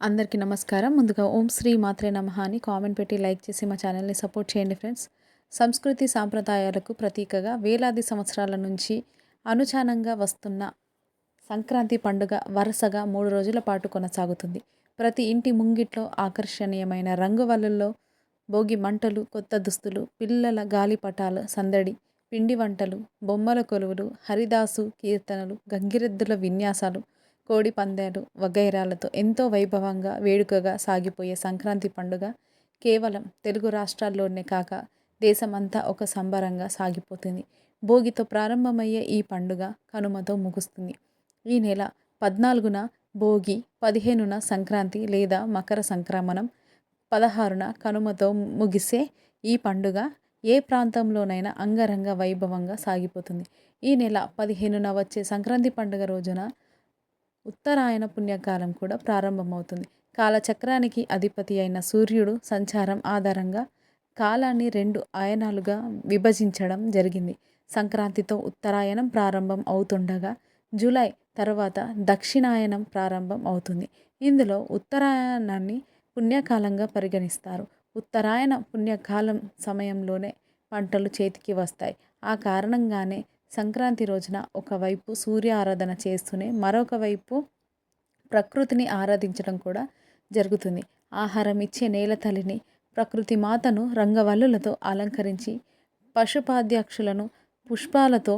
అందరికీ నమస్కారం. ముందుగా ఓం శ్రీ మాత్రే నమః అని కామెంట్ పెట్టి లైక్ చేసి మా ఛానల్ని సపోర్ట్ చేయండి ఫ్రెండ్స్. సంస్కృతి సాంప్రదాయాలకు ప్రతీకగా వేలాది సంవత్సరాల నుంచి అనుచానంగా వస్తున్న సంక్రాంతి పండుగ వరుసగా మూడు రోజుల పాటు కొనసాగుతుంది. ప్రతి ఇంటి ముంగిట్లో ఆకర్షణీయమైన రంగువల్లుల్లో భోగి మంటలు కొత్త దుస్తులు పిల్లల గాలిపటాలు సందడి పిండి వంటలు బొమ్మల కొలువులు హరిదాసు కీర్తనలు గంగిరెద్దుల విన్యాసాలు కోడి పందాలు వగైరాలతో ఎంతో వైభవంగా వేడుకగా సాగిపోయే సంక్రాంతి పండుగ కేవలం తెలుగు రాష్ట్రాల్లోనే కాక దేశమంతా ఒక సంబరంగా సాగిపోతుంది. భోగితో ప్రారంభమయ్యే ఈ పండుగ కనుమతో ముగుస్తుంది. ఈ నెల పద్నాలుగున భోగి పదిహేనున సంక్రాంతి లేదా మకర సంక్రమణం పదహారున కనుమతో ముగిసే ఈ పండుగ ఏ ప్రాంతంలోనైనా అంగరంగ వైభవంగా సాగిపోతుంది. ఈ నెల పదిహేనున వచ్చే సంక్రాంతి పండుగ రోజున ఉత్తరాయణ పుణ్యకాలం కూడా ప్రారంభమవుతుంది. కాలచక్రానికి అధిపతి అయిన సూర్యుడు సంచారం ఆధారంగా కాలాన్ని రెండు ఆయనాలుగా విభజించడం జరిగింది. సంక్రాంతితో ఉత్తరాయణం ప్రారంభం అవుతుండగా జూలై తర్వాత దక్షిణాయనం ప్రారంభం అవుతుంది. ఇందులో ఉత్తరాయణాన్ని పుణ్యకాలంగా పరిగణిస్తారు. ఉత్తరాయణ పుణ్యకాలం సమయంలోనే పంటలు చేతికి వస్తాయి. ఆ కారణంగానే సంక్రాంతి రోజున ఒకవైపు సూర్య ఆరాధన చేస్తూనే మరొక వైపు ప్రకృతిని ఆరాధించడం కూడా జరుగుతుంది. ఆహారం ఇచ్చే నేల తల్లిని ప్రకృతి మాతను రంగవల్లులతో అలంకరించి పశుపాధ్యక్షులను పుష్పాలతో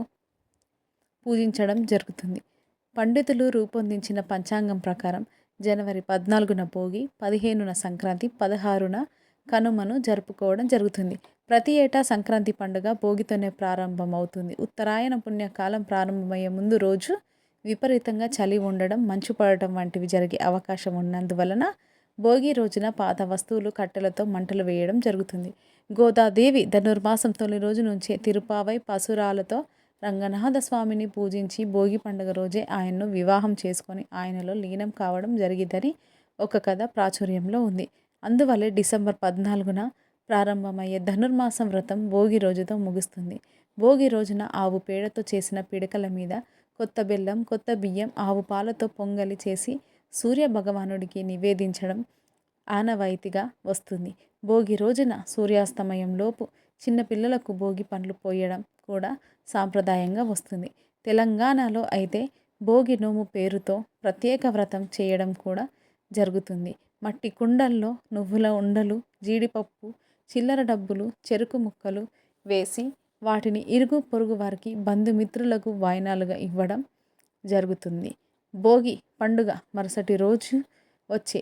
పూజించడం జరుగుతుంది. పండితులు రూపొందించిన పంచాంగం ప్రకారం జనవరి పద్నాలుగున భోగి పదిహేనున సంక్రాంతి పదహారున కనుమను జరుపుకోవడం జరుగుతుంది. ప్రతి ఏటా సంక్రాంతి పండుగ భోగితోనే ప్రారంభమవుతుంది. ఉత్తరాయణ పుణ్యకాలం ప్రారంభమయ్యే ముందు రోజు విపరీతంగా చలి ఉండడం మంచు పడటం వంటివి జరిగే అవకాశం ఉన్నందువలన భోగి రోజున పాత వస్తువులు కట్టెలతో మంటలు వేయడం జరుగుతుంది. గోదాదేవి ధనుర్మాసం తొలి రోజు నుంచే తిరుపావై పసురాలతో రంగనాథ స్వామిని పూజించి భోగి పండుగ రోజే ఆయన్ను వివాహం చేసుకొని ఆయనలో లీనం కావడం జరిగిందని ఒక కథ ప్రాచుర్యంలో ఉంది. అందువల్లే డిసెంబర్ పద్నాలుగున ప్రారంభమయ్యే ధనుర్మాసం వ్రతం భోగి రోజుతో ముగుస్తుంది. భోగి రోజున ఆవు పేడతో చేసిన పిడకల మీద కొత్త బెల్లం కొత్త బియ్యం ఆవు పాలతో పొంగలి చేసి సూర్య భగవానుడికి నివేదించడం ఆనవాయితీగా వస్తుంది. భోగి రోజున సూర్యాస్తమయంలోపు చిన్నపిల్లలకు భోగి పండ్లు పోయడం కూడా సాంప్రదాయంగా వస్తుంది. తెలంగాణలో అయితే భోగి నోము పేరుతో ప్రత్యేక వ్రతం చేయడం కూడా జరుగుతుంది. మట్టి కుండల్లో నువ్వుల ఉండలు జీడిపప్పు చిల్లర డబ్బులు చెరుకు ముక్కలు వేసి వాటిని ఇరుగు పొరుగు వారికి బంధుమిత్రులకు వాయినాలుగా ఇవ్వడం జరుగుతుంది. భోగి పండుగ మరుసటి రోజు వచ్చే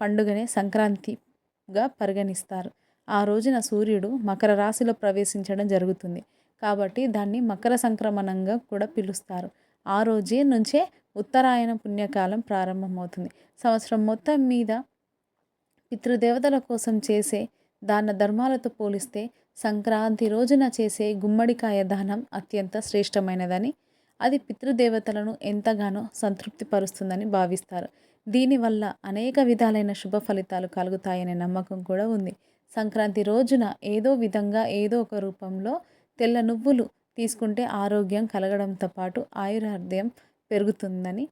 పండుగనే సంక్రాంతిగా పరిగణిస్తారు. ఆ రోజున సూర్యుడు మకర రాశిలో ప్రవేశించడం జరుగుతుంది. కాబట్టి దాన్ని మకర సంక్రమణంగా కూడా పిలుస్తారు. ఆ రోజే నుంచే ఉత్తరాయణ పుణ్యకాలం ప్రారంభమవుతుంది. సంవత్సరం మొత్తం మీద పితృదేవతల కోసం చేసే దాన ధర్మాలతో పోలిస్తే సంక్రాంతి రోజున చేసే గుమ్మడికాయ దానం అత్యంత శ్రేష్టమైనదని అది పితృదేవతలను ఎంతగానో సంతృప్తిపరుస్తుందని భావిస్తారు. దీనివల్ల అనేక విధాలైన శుభ ఫలితాలు కలుగుతాయనే నమ్మకం కూడా ఉంది. సంక్రాంతి రోజున ఏదో విధంగా ఏదో ఒక రూపంలో తెల్ల నువ్వులు తీసుకుంటే ఆరోగ్యం కలగడంతో పాటు ఆయురార్థ్యం పెరుగుతుందని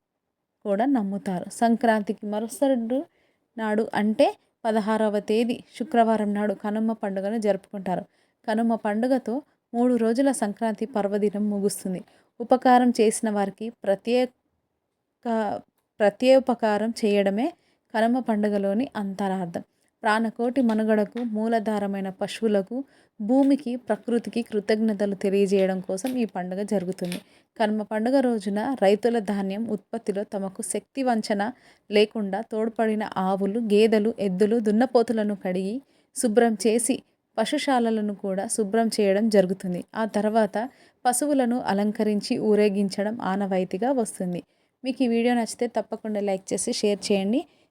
కూడా నమ్ముతారు. సంక్రాంతికి మరుసటి నాడు అంటే పదహారవ తేదీ శుక్రవారం నాడు కనుమ పండుగను జరుపుకుంటారు. కనుమ పండుగతో మూడు రోజుల సంక్రాంతి పర్వదినం ముగుస్తుంది. ఉపకారం చేసిన వారికి ప్రత్యేక ప్రత్యేపకారం చేయడమే కనుమ పండుగలోని అంతరార్థం. ప్రాణకోటి మనుగడకు మూలధారమైన పశువులకు భూమికి ప్రకృతికి కృతజ్ఞతలు తెలియజేయడం కోసం ఈ పండుగ జరుగుతుంది. కనుమ పండుగ రోజున రైతుల ధాన్యం ఉత్పత్తిలో తమకు శక్తి వంచన లేకుండా తోడ్పడిన ఆవులు గేదెలు ఎద్దులు దున్నపోతులను కడిగి శుభ్రం చేసి పశుశాలలను కూడా శుభ్రం చేయడం జరుగుతుంది. ఆ తర్వాత పశువులను అలంకరించి ఊరేగించడం ఆనవాయితీగా వస్తుంది. మీకు ఈ వీడియో నచ్చితే తప్పకుండా లైక్ చేసి షేర్ చేయండి.